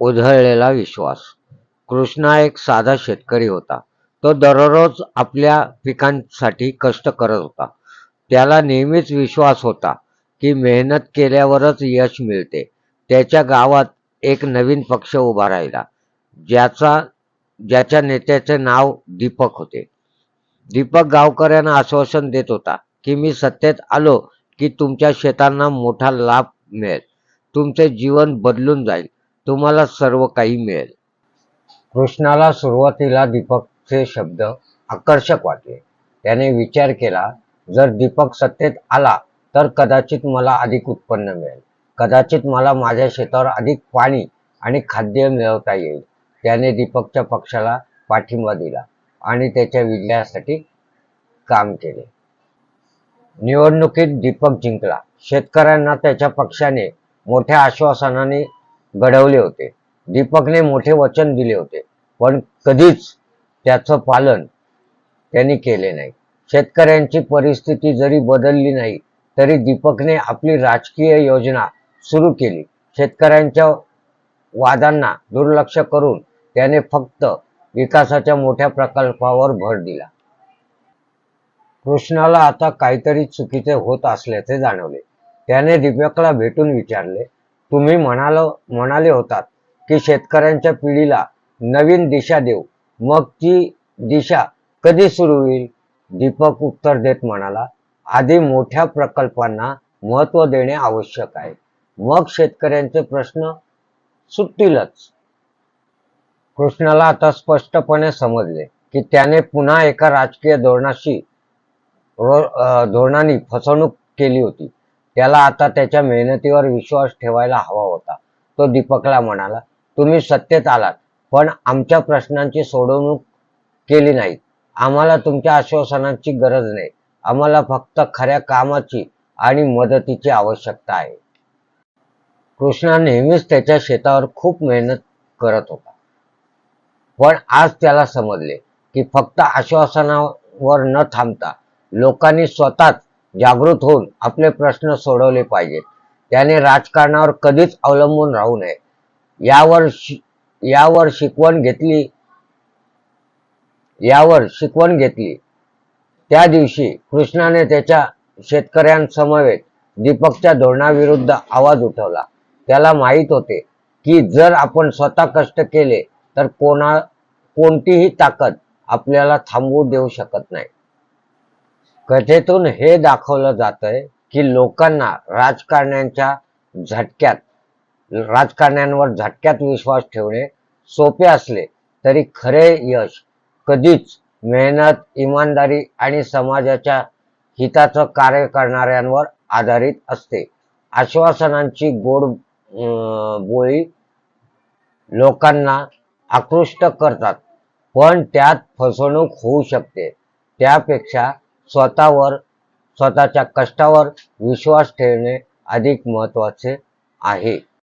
उधळलेला विश्वास. कृष्णा एक साधा शेतकरी होता. तो दररोज आपल्या पिकांसाठी कष्ट करत होता. त्याला नेहमीच विश्वास होता की मेहनत केल्यावरच यश मिळते. त्याच्या गावात एक नवीन पक्ष उभा राहिला. ज्याचा ज्याच्या नेत्याचे नाव दीपक होते. दीपक गावकऱ्यांना आश्वासन देत होता की मी सत्तेत आलो की तुमच्या शेतांना मोठा लाभ मिळेल. तुमचे जीवन बदलून जाईल. तुम्हाला सर्व काही मिळेल. कृष्णाला सुरुवातीला दीपकचे शब्द आकर्षक वाटले. त्याने विचार केला जर दीपक सत्तेत आला तर कदाचित मला अधिक उत्पन्न मिळेल. कदाचित मला माझ्या शेतावर अधिक पाणी आणि खाद्य मिळवता येईल. त्याने दीपकच्या पक्षाला पाठिंबा दिला आणि त्याच्या विजयासाठी काम केले. निवडणुकीत दीपक जिंकला. शेतकऱ्यांना त्याच्या पक्षाने मोठ्या आश्वासनाने घडवले होते. दीपकने मोठे वचन दिले होते. पण कधीच त्याचं पालन त्यांनी केले नाही. शेतकऱ्यांची परिस्थिती जरी बदलली नाही तरी दीपकने आपली राजकीय योजना सुरू केली. शेतकऱ्यांच्या वादांना दुर्लक्ष करून त्याने फक्त विकासाच्या मोठ्या प्रकल्पावर भर दिला. कृष्णाला आता काहीतरी चुकीचे होत असल्याचे जाणवले. त्याने दीपकला भेटून विचारले तुम्ही म्हणालो म्हणाले होतात की शेतकऱ्यांच्या पिढीला नवीन दिशा देऊ. मग ती दिशा कधी सुरू होईल? दीपक उत्तर देत म्हणाला आधी मोठ्या प्रकल्पांना महत्त्व देणे आवश्यक आहे. मग शेतकऱ्यांचे प्रश्न सुटतीलच. कृष्णाला आता स्पष्टपणे समजले की त्याने पुन्हा एका राजकीय धोरणाशी धोरणांनी धोरणाने फसवणूक केली होती. त्याला आता त्याच्या मेहनतीवर विश्वास ठेवायला हवा होता. तो दीपकला म्हणाला तुम्ही सत्तेत आलात पण आमच्या प्रश्नांची सोडवणूक केली नाही आम्हाला तुमच्या आश्वासनांची गरज नाही. आम्हाला फक्त खऱ्या कामाची आणि मदतीची आवश्यकता आहे. कृष्णा नेहमीच त्याच्या शेतावर खूप मेहनत करत होता. पण आज त्याला समजले की फक्त आश्वासनावर न थांबता लोकांनी स्वतःच जागृत होऊन आपले प्रश्न सोडवले पाहिजेत. त्याने राजकारणावर कधीच अवलंबून राहू नये. यावर शि- यावर शिकवण घेतली यावर शिकवण घेतली. त्या दिवशी कृष्णाने त्याच्या शेतकऱ्यांसमवेत दीपकच्या धोरणाविरुद्ध आवाज उठवला. त्याला माहीत होते की जर आपण स्वतः कष्ट केले तर कोणा कोणतीही ताकद आपल्याला थांबवू देऊ शकत नाही. कथेतून हे दाखवलं जातंय की लोकांना राजकारण्यांच्या झटक्यात राजकारण्यांवर झटक्यात विश्वास ठेवणे सोपे असले तरी खरे यश कधीच मेहनत इमानदारी आणि समाजाच्या हिताचं कार्य करणाऱ्यांवर आधारित असते. आश्वासनांची गोड बोळी लोकांना आकृष्ट करतात पण त्यात फसवणूक होऊ शकते. त्यापेक्षा स्वतःवर स्वतःच्या कष्टावर विश्वास ठेवणे अधिक महत्त्वाचे आहे.